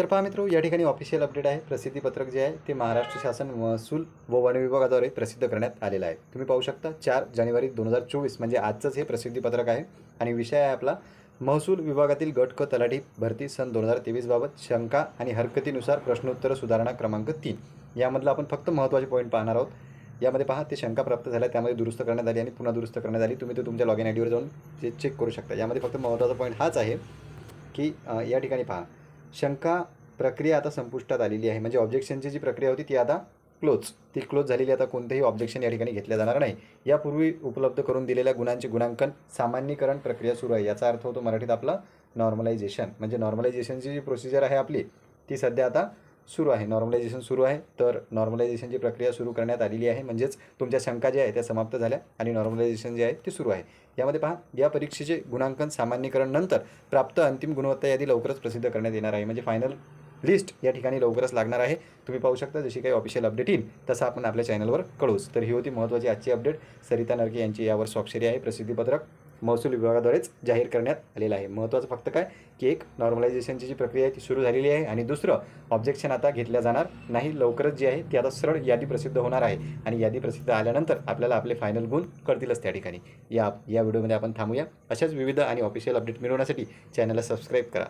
तर पहा मित्रो या ठिकाणी ऑफिशियल अपडेट आहे. प्रसिद्धीपत्रक जे आहे ते महाराष्ट्र शासन महसूल व वन विभागाद्वारे प्रसिद्ध करण्यात आलेलं आहे. तुम्ही पाहू शकता चार जानेवारी दोन हजार चोवीस म्हणजे आजचंच हे प्रसिद्धीपत्रक आहे. आणि विषय आहे आपला महसूल विभागातील गट क तलाठी भरती सन दोन हजार तेवीसबाबत शंका आणि हरकतीनुसार प्रश्नोत्तर सुधारणा क्रमांक तीन. यामधलं आपण फक्त महत्त्वाचे पॉईंट पाहणार आहोत. यामध्ये पहा ते शंका प्राप्त झाल्या त्यामध्ये दुरुस्त करण्यात आली आणि पुन्हा दुरुस्त करण्यात आली. तुम्ही ते तुमच्या लॉगिन आय डीवर जाऊन ते चेक करू शकता. यामध्ये फक्त महत्त्वाचा पॉईंट हाच आहे की या ठिकाणी पहा. शंका प्रक्रिया आता संपुष्टात आलेली आहे. म्हणजे ऑब्जेक्शनची जी प्रक्रिया होती ती आता क्लोज ती क्लोज झालेली आता कोणतेही ऑब्जेक्शन या ठिकाणी घेतल्या जाणार नाही. यापूर्वी उपलब्ध करून दिलेल्या गुणांचे गुणांकन सामान्यीकरण प्रक्रिया सुरू आहे. याचा अर्थ होतो मराठीत आपला नॉर्मलायझेशन म्हणजे नॉर्मलायझेशनची जी प्रोसिजर आहे आपली ती सध्या आता सुरू आहे. नॉर्मलायझेशन सुरू आहे. तर नॉर्मलायझेशनची प्रक्रिया सुरू करण्यात आलेली आहे. म्हणजेच तुमच्या शंका ज्या आहे त्या समाप्त झाल्या आणि नॉर्मलायझेशन जे आहे ते सुरू आहे. यामध्ये पहा या परीक्षेचे गुणांकन सामान्यीकरण नंतर प्राप्त अंतिम गुणवत्ता यादी लवकरच प्रसिद्ध करण्यात येणार आहे. म्हणजे फायनल लिस्ट या ठिकाणी लवकरच लागणार आहे. तुम्ही पाहू शकता जशी काही ऑफिशियल अपडेट येईल तसं आपण आपल्या चॅनलवर कळूच. तर ही होती महत्त्वाची आजची अपडेट सरिता नरके यांची यावर स्वाक्षरी आहे. प्रसिद्धीपत्रक महसूल विभागाद्वारेच जाहीर करण्यात आलेलं आहे. महत्त्वाचं फक्त काय? की एक नॉर्मलायझेशनची जी प्रक्रिया आहे ती सुरू झालेली आहे आणि दुसरं ऑब्जेक्शन आता घेतल्या जाणार नाही. लवकरच जी आहे ती आता सरळ यादी प्रसिद्ध होणार आहे आणि यादी प्रसिद्ध आल्यानंतर आपल्याला आपले फायनल गुण कळतीलच त्या ठिकाणी. या या व्हिडिओमध्ये आपण थांबूया. अशाच विविध आणि ऑफिशियल अपडेट मिळवण्यासाठी चॅनलला सबस्क्राईब करा.